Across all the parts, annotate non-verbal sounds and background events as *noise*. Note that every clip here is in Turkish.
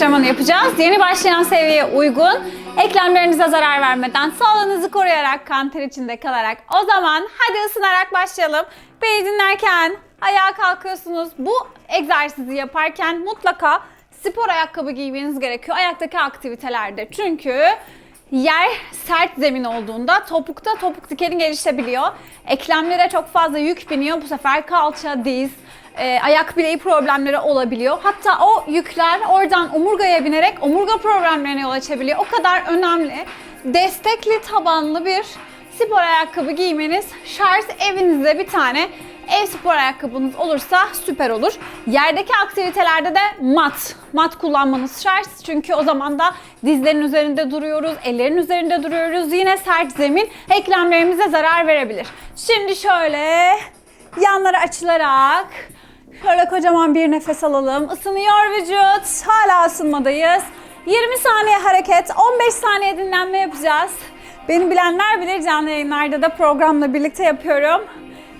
antrenmanı yapacağız. Yeni başlayan seviyeye uygun, eklemlerinize zarar vermeden, sağlığınızı koruyarak, kan ter içinde kalarak. O zaman hadi ısınarak başlayalım. Beni dinlerken ayağa kalkıyorsunuz. Bu egzersizi yaparken mutlaka spor ayakkabı giymeniz gerekiyor ayaktaki aktivitelerde. Çünkü yer sert zemin olduğunda topukta topuk dikeni gelişebiliyor. Eklemlere çok fazla yük biniyor. Bu sefer kalça, diz, e, ayak bileği problemleri olabiliyor. Hatta o yükler oradan omurgaya binerek omurga problemlerine yol açabiliyor. O kadar önemli. Destekli tabanlı bir spor ayakkabı giymeniz şart. Evinizde bir tane ev spor ayakkabınız olursa süper olur. Yerdeki aktivitelerde de mat. Mat kullanmanız şart. Çünkü o zaman da dizlerin üzerinde duruyoruz, ellerin üzerinde duruyoruz. Yine sert zemin eklemlerimize zarar verebilir. Şimdi şöyle yanları açılarak şöyle kocaman bir nefes alalım. Isınıyor vücut. Hala ısınmadayız. 20 saniye hareket, 15 saniye dinlenme yapacağız. Beni bilenler bilir canlı yayınlarda da programla birlikte yapıyorum.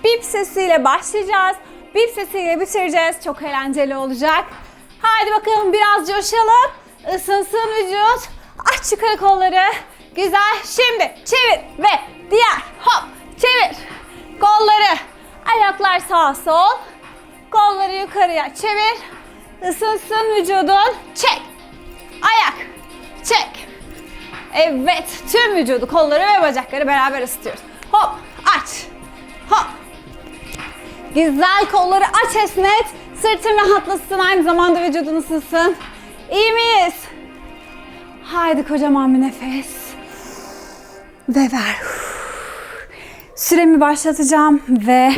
Bip sesiyle başlayacağız. Bip sesiyle bitireceğiz. Çok eğlenceli olacak. Haydi bakalım biraz coşalım. Isınsın vücut. Aç yukarı kolları. Güzel. Şimdi çevir ve diğer. Hop. Çevir. Kolları. Ayaklar sağ sol. Kolları yukarıya çevir. Isınsın vücudun. Çek. Ayak. Çek. Evet. Tüm vücudu, kolları ve bacakları beraber ısıtıyoruz. Hop. Aç. Hop. Güzel kolları aç esnet. Sırtın rahatlasın aynı zamanda vücudun ısınsın. İyi miyiz? Haydi kocaman bir nefes. Ve ver. Süremi başlatacağım ve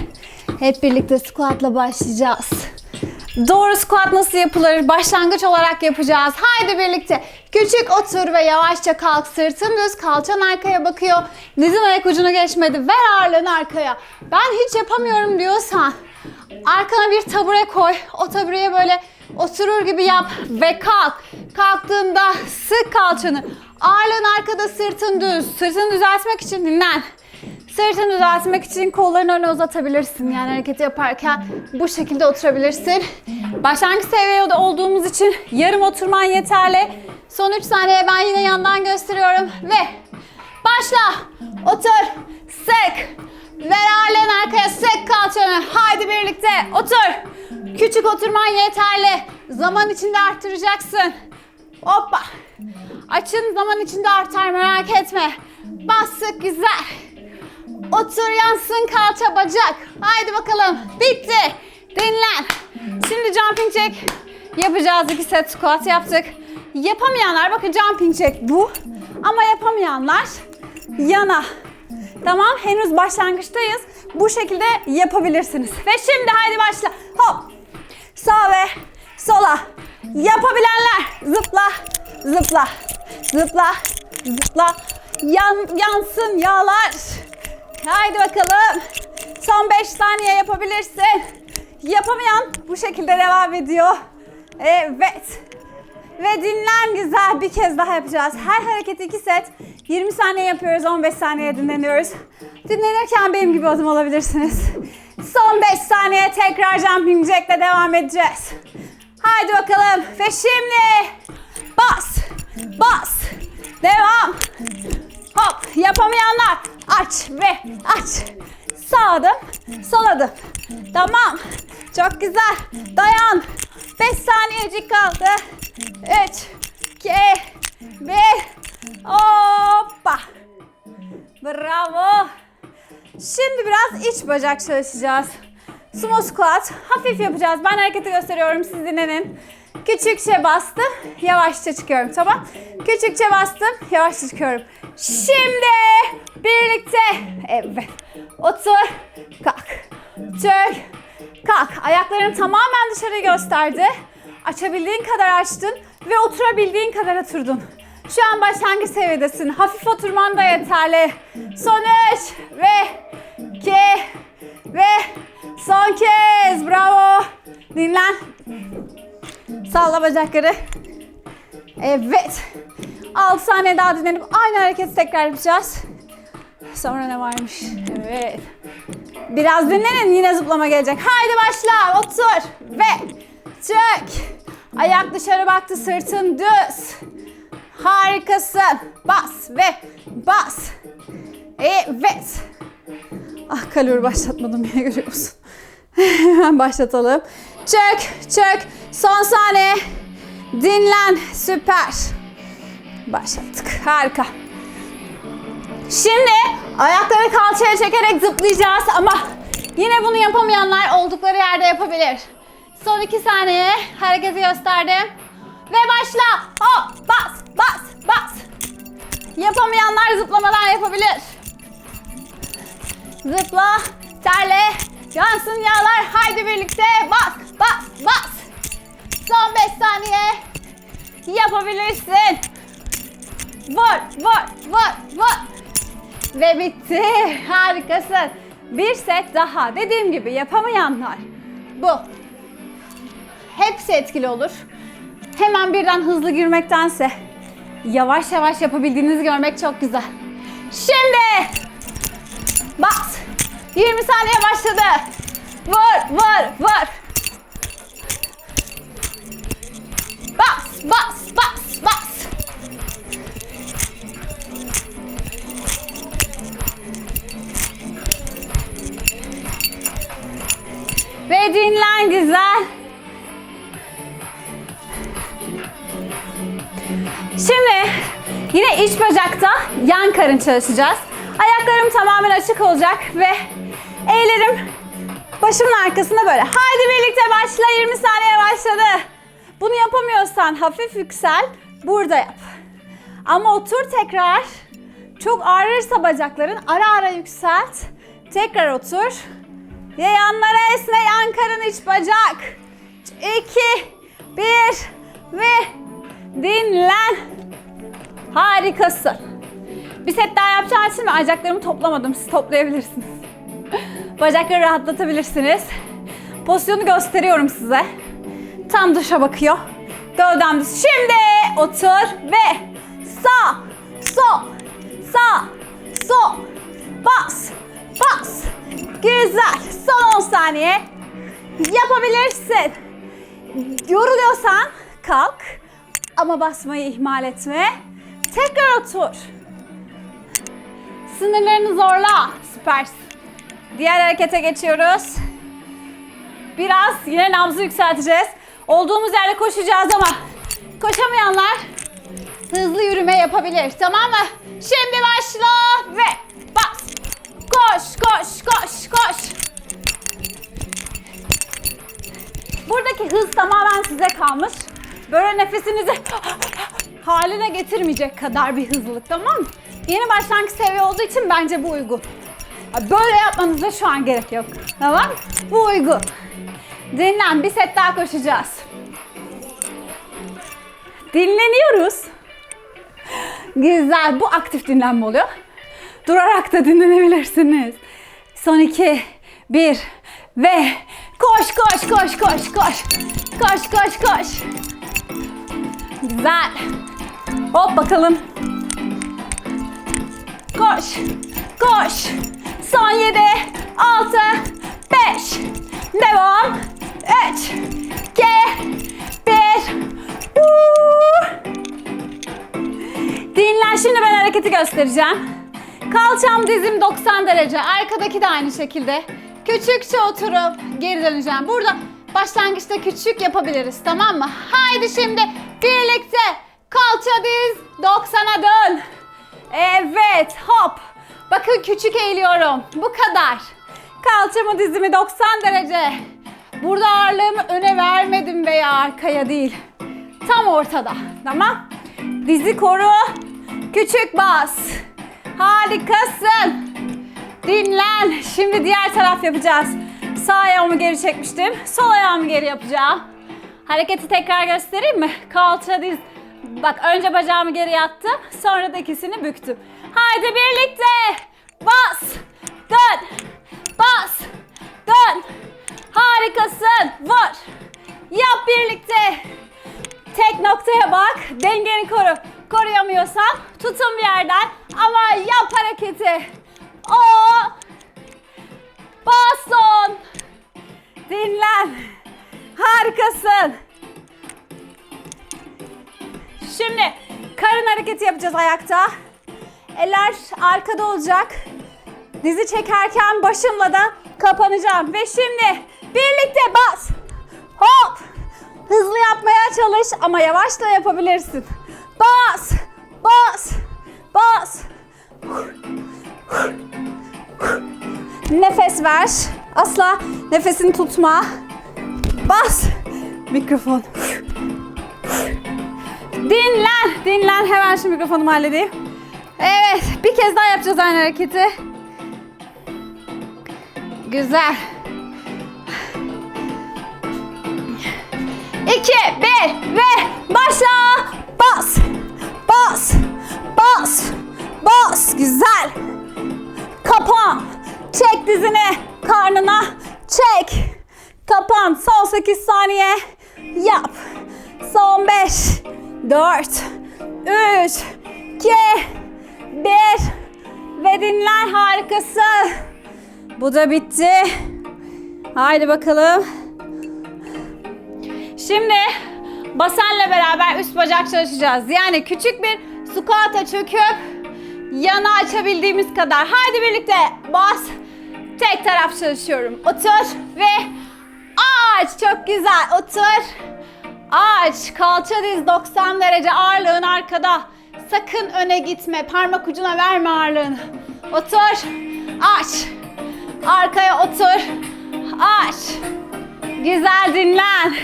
hep birlikte squatla başlayacağız. Doğru squat nasıl yapılır? Başlangıç olarak yapacağız. Haydi birlikte. Küçük otur ve yavaşça kalk. Sırtın düz, kalçan arkaya bakıyor. Dizin ayak ucunu geçmedi. Ver ağırlığını arkaya. Ben hiç yapamıyorum diyorsan arkana bir tabure koy. O tabureye böyle oturur gibi yap ve kalk. Kalktığında sık kalçanı. Ağırlığın arkada sırtın düz. Sırtını düzeltmek için dinlen. Sırtını düzeltmek için kollarını öne uzatabilirsin. Yani hareketi yaparken bu şekilde oturabilirsin. Başlangıç seviyede olduğumuz için yarım oturman yeterli. Son 3 saniye ben yine yandan gösteriyorum ve başla. Otur. Sık. Ver ağırlığını arkaya sık kalçanı. Haydi birlikte otur. Küçük oturman yeterli. Zaman içinde arttıracaksın. Hoppa. Açın zaman içinde artar merak etme. Bas sık güzel. Otur yansın kalça bacak. Haydi bakalım. Bitti. Dinlen. Şimdi jumping jack yapacağız. İki set squat yaptık. Yapamayanlar bakın jumping jack bu. Ama yapamayanlar yana. Tamam henüz başlangıçtayız. Bu şekilde yapabilirsiniz. Ve şimdi haydi başla. Hop. Sağ ve sola. Yapabilenler zıpla, zıpla, zıpla, zıpla. Yan, yansın yağlar. Haydi bakalım. Son 5 saniye yapabilirsin. Yapamayan bu şekilde devam ediyor. Evet. Ve dinlen güzel. Bir kez daha yapacağız. Her hareketi 2 set. 20 saniye yapıyoruz. 15 saniye dinleniyoruz. Dinlenirken benim gibi adım alabilirsiniz. Son 5 saniye tekrar jumping jack'le devam edeceğiz. Haydi bakalım. Ve şimdi bas. Bas. Devam. Hop yapamayanlar aç ve aç. Sağ adım, sol adım. Tamam. Çok güzel. Dayan. 5 saniyecik kaldı. 3, 2, 1. Hoppa. Bravo. Şimdi biraz iç bacak çalışacağız. Sumo squat. Hafif yapacağız. Ben hareketi gösteriyorum. Siz dinlenin. Küçükçe bastım. Yavaşça çıkıyorum. Tamam. Küçükçe bastım. Yavaşça çıkıyorum. Şimdi birlikte. Evet. Otur. Kalk. Çök. Kalk. Ayakların tamamen dışarı gösterdi. Açabildiğin kadar açtın ve oturabildiğin kadar oturdun. Şu an başlangıç seviyedesin. Hafif oturman da yeterli. Son 3 ve 2 ve son kez. Bravo. Dinlen. Salla bacakları. Evet. 6 saniye daha dinlenip aynı hareketi tekrar yapacağız. Sonra ne varmış? Evet. Biraz dinlenin yine zıplama gelecek. Haydi başla. Otur ve çök. Ayak dışarı baktı, sırtın düz. Harikasın. Bas ve bas. Evet. Ah kalori başlatmadım *laughs* yine görüyor musun? *laughs* Hemen başlatalım. Çök, çök. Son saniye. Dinlen. Süper. Başlattık. Harika. Şimdi ayakları kalçaya çekerek zıplayacağız ama yine bunu yapamayanlar oldukları yerde yapabilir. Son iki saniye hareketi gösterdim. Ve başla. Hop bas bas bas. Yapamayanlar zıplamadan yapabilir. Zıpla, terle, yansın yağlar. Haydi birlikte bas bas bas. Son 5 saniye. Yapabilirsin. Vur, vur, vur, vur. Ve bitti. *laughs* Harikasın. Bir set daha. Dediğim gibi yapamayanlar. Bu. Hepsi etkili olur. Hemen birden hızlı girmektense yavaş yavaş yapabildiğinizi görmek çok güzel. Şimdi bas. 20 saniye başladı. Vur, vur, vur. Yan karın çalışacağız. Ayaklarım tamamen açık olacak ve ellerim başımın arkasında böyle. Haydi birlikte başla 20 saniye başladı. Bunu yapamıyorsan hafif yüksel burada yap. Ama otur tekrar. Çok ağrırsa bacakların ara ara yükselt. Tekrar otur. Ve yanlara esne yan karın iç bacak. 2 1 ve dinlen. Harikasın. Bir set daha yapacağım için bacaklarımı toplamadım. Siz toplayabilirsiniz. *laughs* Bacakları rahatlatabilirsiniz. Pozisyonu gösteriyorum size. Tam dışa bakıyor. Gövdem düz. Şimdi otur ve sağ, sol, sağ, sol. Bas, bas. Güzel. Son 10 saniye. Yapabilirsin. Yoruluyorsan kalk. Ama basmayı ihmal etme. Tekrar otur. Sınırlarını zorla. Süpersin. Diğer harekete geçiyoruz. Biraz yine nabzı yükselteceğiz. Olduğumuz yerde koşacağız ama koşamayanlar hızlı yürüme yapabilir. Tamam mı? Şimdi başla ve bas. Koş, koş, koş, koş. Buradaki hız tamamen size kalmış. Böyle nefesinizi *gasps* haline getirmeyecek kadar bir hızlılık tamam mı? Yeni başlangıç seviye olduğu için bence bu uygun. Böyle yapmanıza şu an gerek yok. Tamam Bu uygun. Dinlen. Bir set daha koşacağız. Dinleniyoruz. Güzel. Bu aktif dinlenme oluyor. Durarak da dinlenebilirsiniz. Son iki, bir ve koş koş koş koş koş. Koş koş koş. Güzel. Hop bakalım. Koş. Koş. Son 7, 6, 5. Devam. 3, 2, 1. Dinlen. Şimdi ben hareketi göstereceğim. Kalçam dizim 90 derece. Arkadaki de aynı şekilde. Küçükçe oturup geri döneceğim. Burada başlangıçta küçük yapabiliriz tamam mı? Haydi şimdi birlikte kalça diz 90'a dön. Evet hop. Bakın küçük eğiliyorum. Bu kadar. Kalçamı dizimi 90 derece. Burada ağırlığımı öne vermedim veya arkaya değil. Tam ortada. Tamam. Dizi koru. Küçük bas. Harikasın. Dinlen. Şimdi diğer taraf yapacağız. Sağ ayağımı geri çekmiştim. Sol ayağımı geri yapacağım. Hareketi tekrar göstereyim mi? Kalça diz. Bak önce bacağımı geri yattım. Sonra da ikisini büktüm. Haydi birlikte. Bas. Dön. Bas. Dön. Harikasın. Vur. Yap birlikte. Tek noktaya bak. Dengeni koru. Koruyamıyorsan tutun bir yerden ama yap hareketi. O. Baston. Dinlen. Harikasın. Şimdi karın hareketi yapacağız ayakta. Eller arkada olacak. Dizi çekerken başımla da kapanacağım. Ve şimdi birlikte bas. Hop. Hızlı yapmaya çalış ama yavaş da yapabilirsin. Bas. Bas. Bas. Nefes ver. Asla nefesini tutma. Bas. Mikrofon. Dinlen. Dinlen. Hemen şu mikrofonumu halledeyim. Evet. Bir kez daha yapacağız aynı hareketi. Güzel. İki, bir ve başla. Bas. Bas. Bas. Bas. Güzel. Kapan. Çek dizini karnına. Çek. Kapan. Son 8 saniye. Yap. Son 5, 4, 3, 2, 1 ve dinlen. Harikasın. Bu da bitti. Haydi bakalım. Şimdi basenle beraber üst bacak çalışacağız. Yani küçük bir squat'a çöküp yana açabildiğimiz kadar. Haydi birlikte bas. Tek taraf çalışıyorum. Otur ve aç. Çok güzel. Otur. Aç. Kalça diz 90 derece. Ağırlığın arkada. Sakın öne gitme. Parmak ucuna verme ağırlığını. Otur. Aç. Arkaya otur. Aç. Güzel dinlen.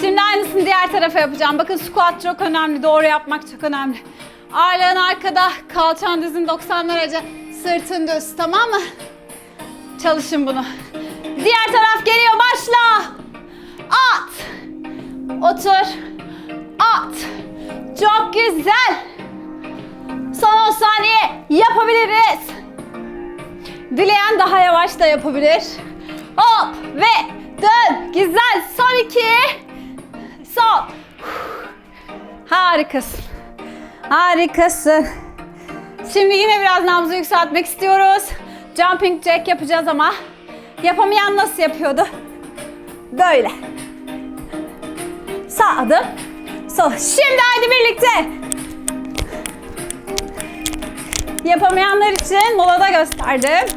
Şimdi aynısını diğer tarafa yapacağım. Bakın squat çok önemli. Doğru yapmak çok önemli. Ağırlığın arkada, kalçan dizin 90 derece, sırtın düz. Tamam mı? Çalışın bunu. Diğer taraf geliyor. Başla. At. Otur. At. Çok güzel. Son 10 saniye yapabiliriz. Dileyen daha yavaş da yapabilir. Hop ve dön. Güzel. Son iki. Son. Harikasın. Harikasın. Şimdi yine biraz nabzı yükseltmek istiyoruz. Jumping jack yapacağız ama yapamayan nasıl yapıyordu? Böyle. Sağ adım, sol. Şimdi haydi birlikte. Yapamayanlar için molada gösterdim.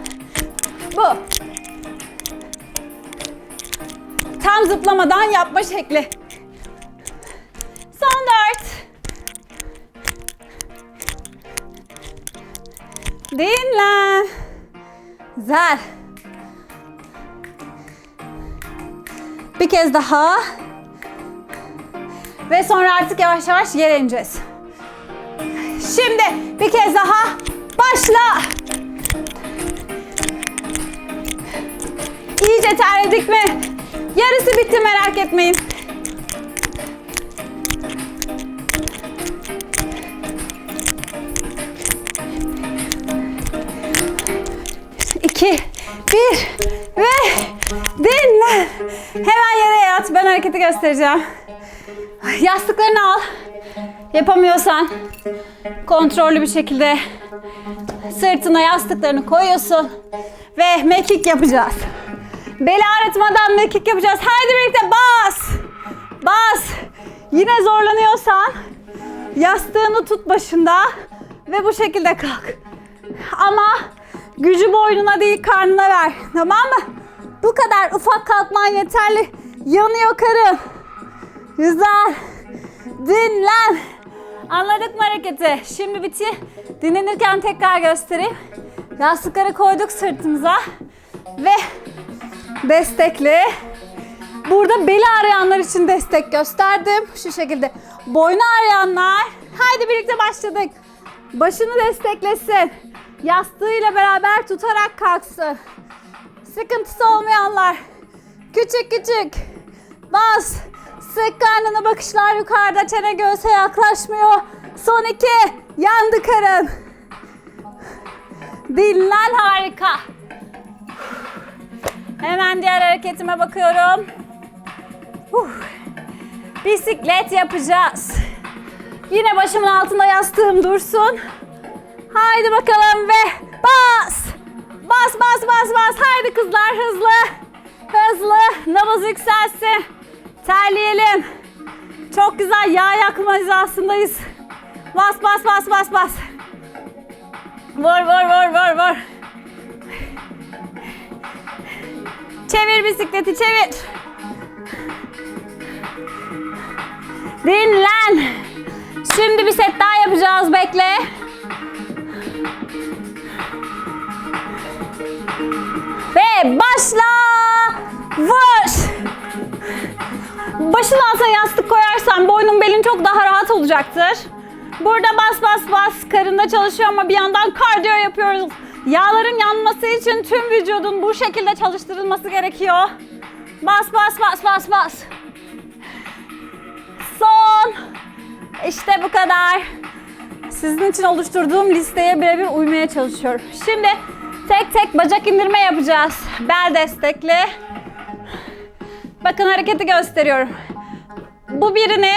Bu. Tam zıplamadan yapma şekli. Son dört. Dinle. Güzel. Bir kez daha. Ve sonra artık yavaş yavaş yere ineceğiz. Şimdi bir kez daha başla. İyice terledik mi? Yarısı bitti merak etmeyin. İki, bir ve dinle. Hemen yere yat. Ben hareketi göstereceğim. Yastıklarını al. Yapamıyorsan kontrollü bir şekilde sırtına yastıklarını koyuyorsun ve mekik yapacağız. Beli ağrıtmadan mekik yapacağız. Haydi birlikte bas. Bas. Yine zorlanıyorsan yastığını tut başında ve bu şekilde kalk. Ama gücü boynuna değil karnına ver. Tamam mı? Bu kadar ufak kalkman yeterli. Yanıyor karın. Güzel. Dinlen. Anladık mı hareketi? Şimdi biti. Dinlenirken tekrar göstereyim. Yastıkları koyduk sırtımıza. Ve destekli. Burada beli ağrıyanlar için destek gösterdim. Şu şekilde. Boynu ağrıyanlar. Haydi birlikte başladık. Başını desteklesin. Yastığıyla beraber tutarak kalksın. Sıkıntısı olmayanlar. Küçük küçük. Bas. Sık karnına bakışlar yukarıda. Çene göğse yaklaşmıyor. Son iki. Yandı karın. Dinlen harika. Hemen diğer hareketime bakıyorum. Huh. Bisiklet yapacağız. Yine başımın altında yastığım dursun. Haydi bakalım ve bas. Bas bas bas bas. Haydi kızlar hızlı. Hızlı. Nabız yükselsin. Terleyelim. Çok güzel yağ yakma hizasındayız. Bas bas bas bas bas. Vur vur vur vur vur. Çevir bisikleti çevir. Dinlen. Şimdi bir set daha yapacağız bekle. Başla. Vur. Başın altına yastık koyarsan boynun belin çok daha rahat olacaktır. Burada bas bas bas karında çalışıyor ama bir yandan kardiyo yapıyoruz. Yağların yanması için tüm vücudun bu şekilde çalıştırılması gerekiyor. Bas bas bas bas bas. Son. İşte bu kadar. Sizin için oluşturduğum listeye birebir uymaya çalışıyorum. Şimdi tek tek bacak indirme yapacağız. Bel destekli. Bakın hareketi gösteriyorum. Bu birini,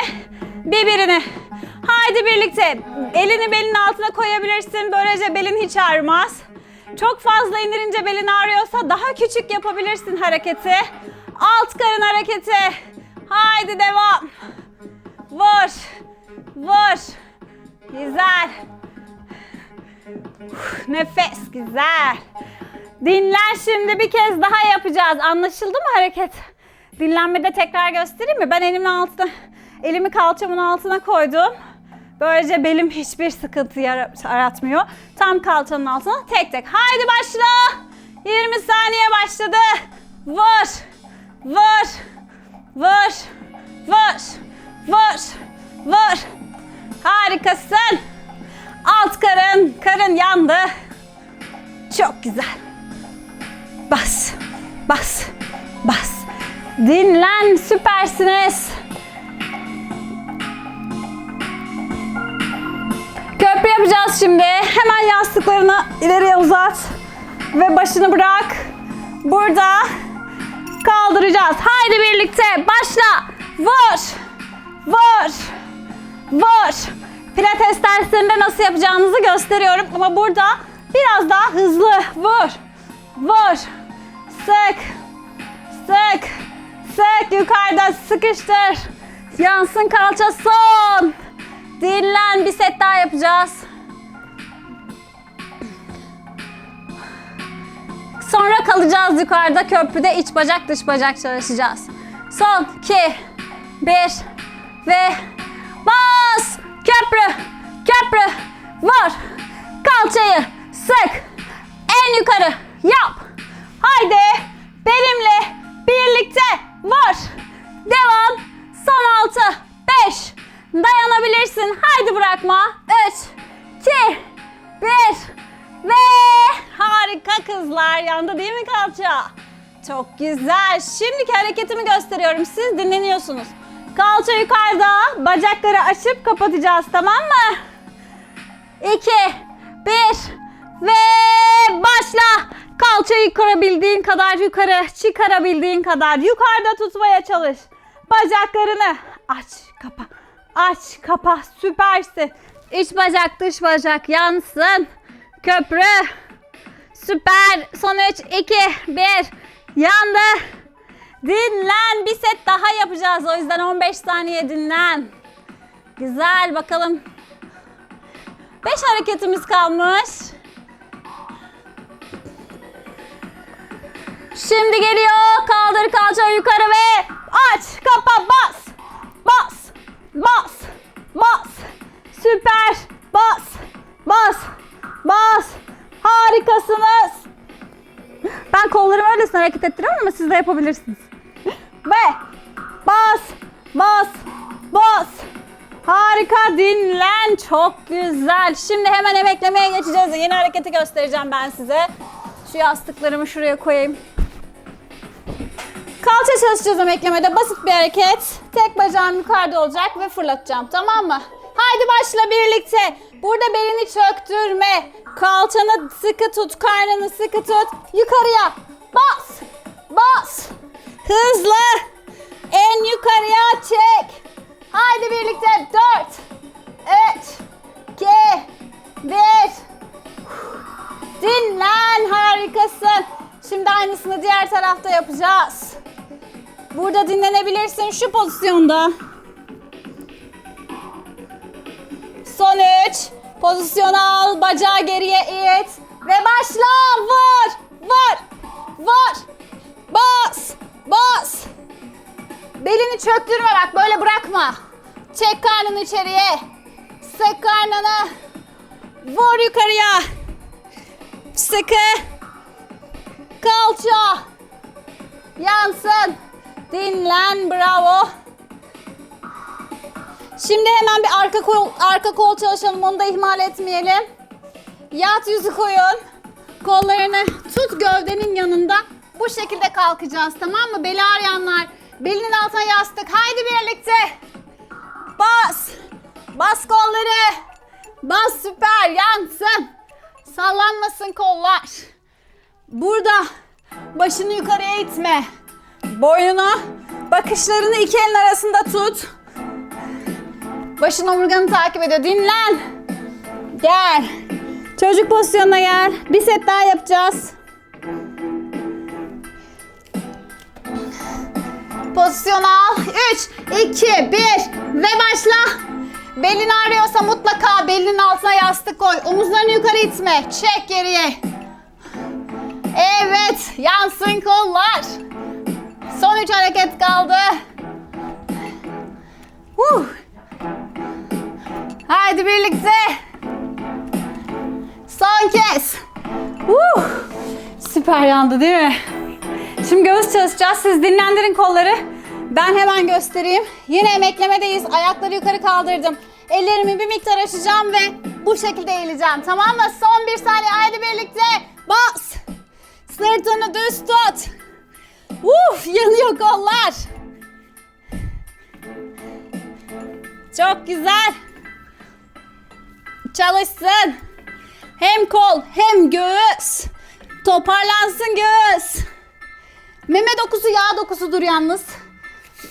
bir birini. Haydi birlikte. Elini belin altına koyabilirsin. Böylece belin hiç ağrımaz. Çok fazla indirince belin ağrıyorsa daha küçük yapabilirsin hareketi. Alt karın hareketi. Haydi devam. Vur. Vur. Güzel. Nefes güzel. Dinlen şimdi bir kez daha yapacağız. Anlaşıldı mı hareket? Dinlenmede tekrar göstereyim mi? Ben elimin altına, elimi kalçamın altına koydum. Böylece belim hiçbir sıkıntı yara- yaratmıyor. Tam kalçanın altına tek tek. Haydi başla. 20 saniye başladı. Vur. Vur. Vur. Vur. Vur. Vur. Harikasın. Alt karın, karın yandı. Çok güzel. Bas, bas, bas. Dinlen, süpersiniz. Köprü yapacağız şimdi. Hemen yastıklarını ileriye uzat. Ve başını bırak. Burada kaldıracağız. Haydi birlikte başla. Vur. Vur. Vur. Pilates derslerinde nasıl yapacağınızı gösteriyorum ama burada biraz daha hızlı. Vur. Vur. Sık. Sık. Sık. Yukarıda sıkıştır. Yansın kalça son. Dinlen. Bir set daha yapacağız. Sonra kalacağız yukarıda köprüde iç bacak dış bacak çalışacağız. Son 2 1 ve! Köprü! Köprü! Vur! Kalçayı sık! En yukarı yap! Haydi! Benimle birlikte vur! Devam! Son altı, beş. Dayanabilirsin. Haydi bırakma. Üç, iki, bir. Ve harika kızlar. Yandı değil mi kalça? Çok güzel. Şimdiki hareketimi gösteriyorum. Siz dinleniyorsunuz. Kalça yukarıda. Bacakları açıp kapatacağız. Tamam mı? 2, 1 ve başla. Kalçayı kırabildiğin kadar yukarı, çıkarabildiğin kadar yukarıda tutmaya çalış. Bacaklarını aç, kapa. Aç, kapa. Süpersin. İç bacak, dış bacak yansın. Köprü. Süper. Son 3, 2, 1. Yandı. Dinlen. Bir set daha yapacağız. O yüzden 15 saniye dinlen. Güzel. Bakalım 5 hareketimiz kalmış. Şimdi geliyor. Kaldır kalça yukarı ve aç. Kapa bas. Bas. Bas. Bas. Süper. Bas. Bas. Bas. Harikasınız. Ben kollarımı öylesine hareket ettiriyorum ama siz de yapabilirsiniz. Ve bas. Bas. Bas. Harika dinlen. Çok güzel. Şimdi hemen emeklemeye geçeceğiz. Yeni hareketi göstereceğim ben size. Şu yastıklarımı şuraya koyayım. Kalça çalışacağız emeklemede. Basit bir hareket. Tek bacağım yukarıda olacak ve fırlatacağım. Tamam mı? Haydi başla birlikte. Burada belini çöktürme. Kalçanı sıkı tut. Karnını sıkı tut. Yukarıya. Bas. Bas. Hızlı. En yukarıya çek. Haydi birlikte 4 3 2 1 Dinlen harikasın. Şimdi aynısını diğer tarafta yapacağız. Burada dinlenebilirsin şu pozisyonda. Üç. Pozisyon al. Bacağı geriye it. Ve başla. Vur. Vur. Vur. Bas. Bas. Belini çöktürme bak. Böyle bırakma. Çek karnını içeriye. Sık karnını. Vur yukarıya. Sıkı. Kalça. Yansın. Dinlen. Bravo. Şimdi hemen bir arka kol, arka kol çalışalım. Onu da ihmal etmeyelim. Yat yüzü koyun. Kollarını tut gövdenin yanında. Bu şekilde kalkacağız tamam mı? Beli ağrıyanlar. Belinin altına yastık. Haydi birlikte. Bas. Bas kolları. Bas süper yansın. Sallanmasın kollar. Burada başını yukarıya itme. Boynunu, bakışlarını iki elin arasında tut. Başın omurganı takip ediyor. Dinlen. Gel. Çocuk pozisyonuna gel. Bir set daha yapacağız. Pozisyon al. 3, 2, 1 ve başla. Belin ağrıyorsa mutlaka belinin altına yastık koy. Omuzlarını yukarı itme. Çek geriye. Evet. Yansın kollar. Son 3 hareket kaldı. Birlikte. Son kez. Uh, süper yandı değil mi? Şimdi göğüs çalışacağız. Siz dinlendirin kolları. Ben hemen göstereyim. Yine emeklemedeyiz. Ayakları yukarı kaldırdım. Ellerimi bir miktar açacağım ve bu şekilde eğileceğim. Tamam mı? Son bir saniye. Haydi birlikte. Bas. Sırtını düz tut. Uf, yanıyor kollar. Çok güzel. Çalışsın. Hem kol hem göğüs. Toparlansın göğüs. Meme dokusu yağ dokusudur yalnız.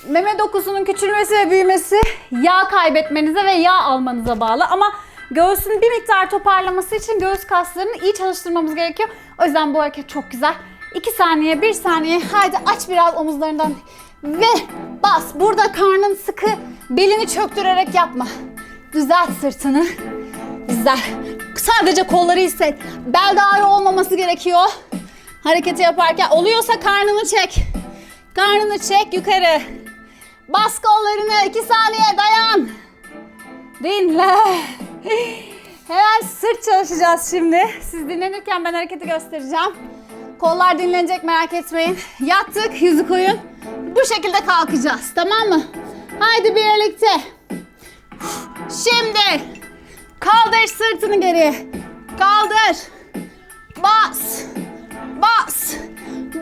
Meme dokusunun küçülmesi ve büyümesi yağ kaybetmenize ve yağ almanıza bağlı. Ama göğsün bir miktar toparlaması için göğüs kaslarını iyi çalıştırmamız gerekiyor. O yüzden bu hareket çok güzel. 2 saniye, 1 saniye. Haydi aç biraz omuzlarından ve bas. Burada karnın sıkı, belini çöktürerek yapma. Düzelt sırtını. Güzel. Sadece kolları hisset. Bel ağrı olmaması gerekiyor. Hareketi yaparken oluyorsa karnını çek. Karnını çek yukarı. Bas kollarını. 2 saniye dayan. Dinle. Hemen sırt çalışacağız şimdi. Siz dinlenirken ben hareketi göstereceğim. Kollar dinlenecek merak etmeyin. Yattık yüzü koyun. Bu şekilde kalkacağız tamam mı? Haydi birlikte. Şimdi kaldır sırtını geri. Kaldır. Bas. Bas.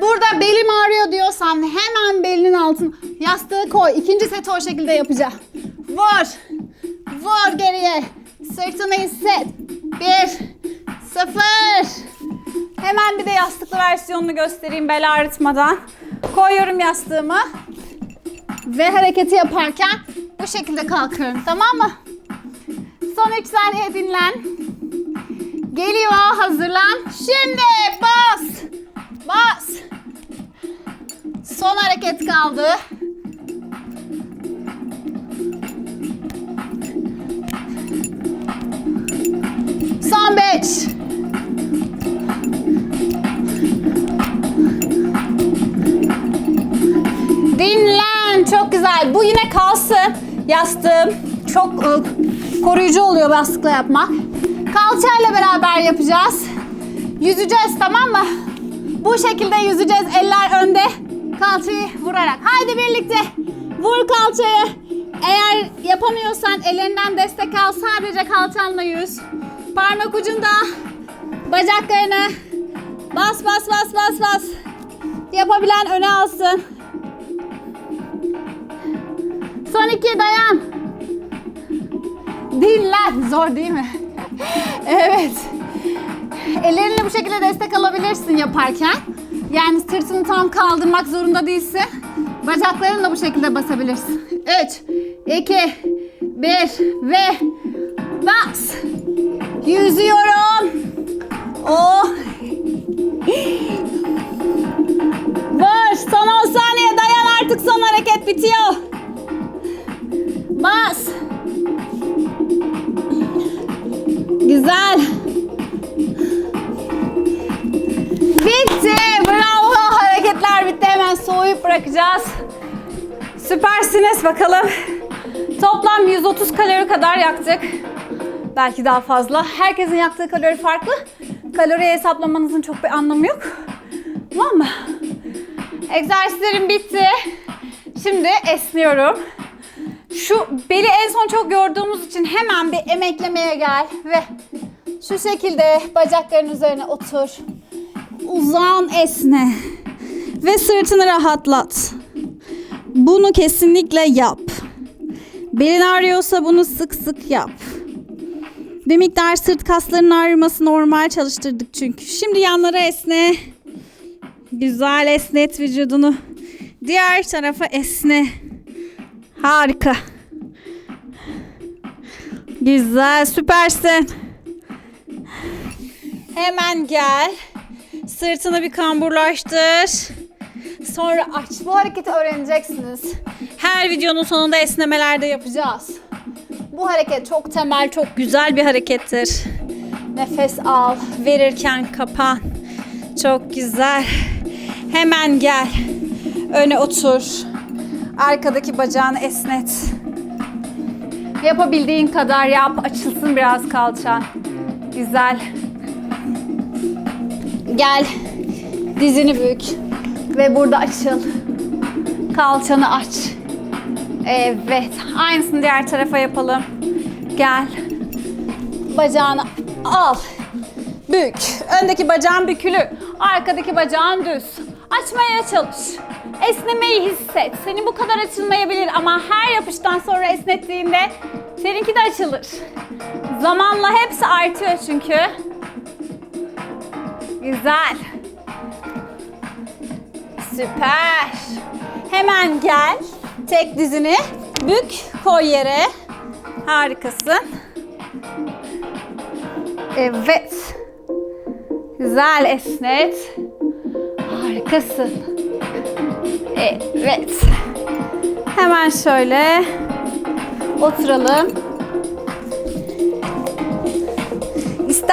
Burada belim ağrıyor diyorsan hemen belinin altına yastığı koy. İkinci seti o şekilde yapacağım. Vur. Vur geriye. Sırtını hisset. Bir. Sıfır. Hemen bir de yastıklı versiyonunu göstereyim bel ağrıtmadan. Koyuyorum yastığımı. Ve hareketi yaparken bu şekilde kalkıyorum tamam mı? Son 3 saniye dinlen. Geliyor hazırlan. Şimdi bas. Bas. Son hareket kaldı. Son 5. Dinlen. Çok güzel. Bu yine kalsın. Yastığım. Çok koruyucu oluyor yastıkla yapmak. Kalçayla beraber yapacağız. Yüzeceğiz tamam mı? Bu şekilde yüzeceğiz. Eller önde. Kalçayı vurarak. Haydi birlikte. Vur kalçayı. Eğer yapamıyorsan ellerinden destek al. Sadece kalçanla yüz. Parmak ucunda bacaklarını bas bas bas bas bas. Yapabilen öne alsın. Son iki dayan. Dinlen. Zor değil mi? evet. Ellerinle bu şekilde destek alabilirsin yaparken. Yani sırtını tam kaldırmak zorunda değilsin. Bacaklarınla bu şekilde basabilirsin. 3, 2, 1 ve bas. Yüzüyorum. Oh. Vur. Son 10 saniye dayan artık son hareket bitiyor. Bas. Güzel. Bitti. Bravo. Hareketler bitti. Hemen soğuyup bırakacağız. Süpersiniz bakalım. Toplam 130 kalori kadar yaktık. Belki daha fazla. Herkesin yaktığı kalori farklı. Kalori hesaplamanızın çok bir anlamı yok. Tamam mı? Egzersizlerim bitti. Şimdi esniyorum. Şu beli en son çok yorduğumuz için hemen bir emeklemeye gel ve şu şekilde bacakların üzerine otur. Uzan esne ve sırtını rahatlat. Bunu kesinlikle yap. Belin ağrıyorsa bunu sık sık yap. Bir miktar sırt kaslarının ağrıması normal çalıştırdık çünkü. Şimdi yanlara esne. Güzel esnet vücudunu. Diğer tarafa esne. Harika. Güzel, süpersin. Hemen gel. Sırtını bir kamburlaştır. Sonra aç. Bu hareketi öğreneceksiniz. Her videonun sonunda esnemelerde yapacağız. Bu hareket çok temel, çok güzel bir harekettir. Nefes al, verirken kapan. Çok güzel. Hemen gel. Öne otur. Arkadaki bacağını esnet. Yapabildiğin kadar yap. Açılsın biraz kalçan. Güzel. Gel. Dizini bük. Ve burada açıl. Kalçanı aç. Evet. Aynısını diğer tarafa yapalım. Gel. Bacağını al. Bük. Öndeki bacağın bükülü. Arkadaki bacağın düz. Açmaya çalış. Esnemeyi hisset. Senin bu kadar açılmayabilir ama her yapıştan sonra esnettiğinde seninki de açılır. Zamanla hepsi artıyor çünkü. Güzel. Süper. Hemen gel. Tek dizini bük, koy yere. Harikasın. Evet. Güzel esnet. Harikasın. Evet. Hemen şöyle oturalım.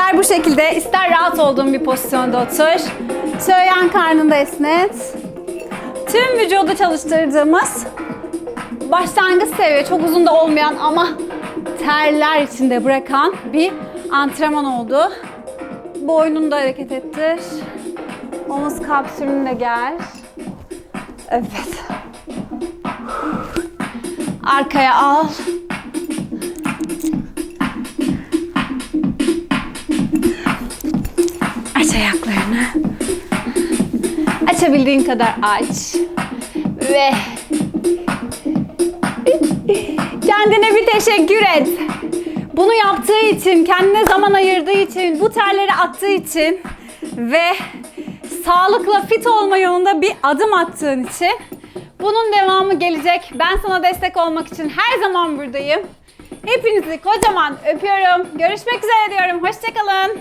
İster bu şekilde, ister rahat olduğun bir pozisyonda otur. Şöyle yan karnında esnet. Tüm vücudu çalıştırdığımız başlangıç seviye, çok uzun da olmayan ama terler içinde bırakan bir antrenman oldu. Boynunu da hareket ettir. Omuz kapsülünü de gel. Evet. Arkaya al. Aç ayaklarını. Açabildiğin kadar aç. Ve kendine bir teşekkür et. Bunu yaptığı için, kendine zaman ayırdığı için, bu terleri attığı için ve sağlıkla fit olma yolunda bir adım attığın için bunun devamı gelecek. Ben sana destek olmak için her zaman buradayım. Hepinizi kocaman öpüyorum. Görüşmek üzere diyorum. Hoşçakalın.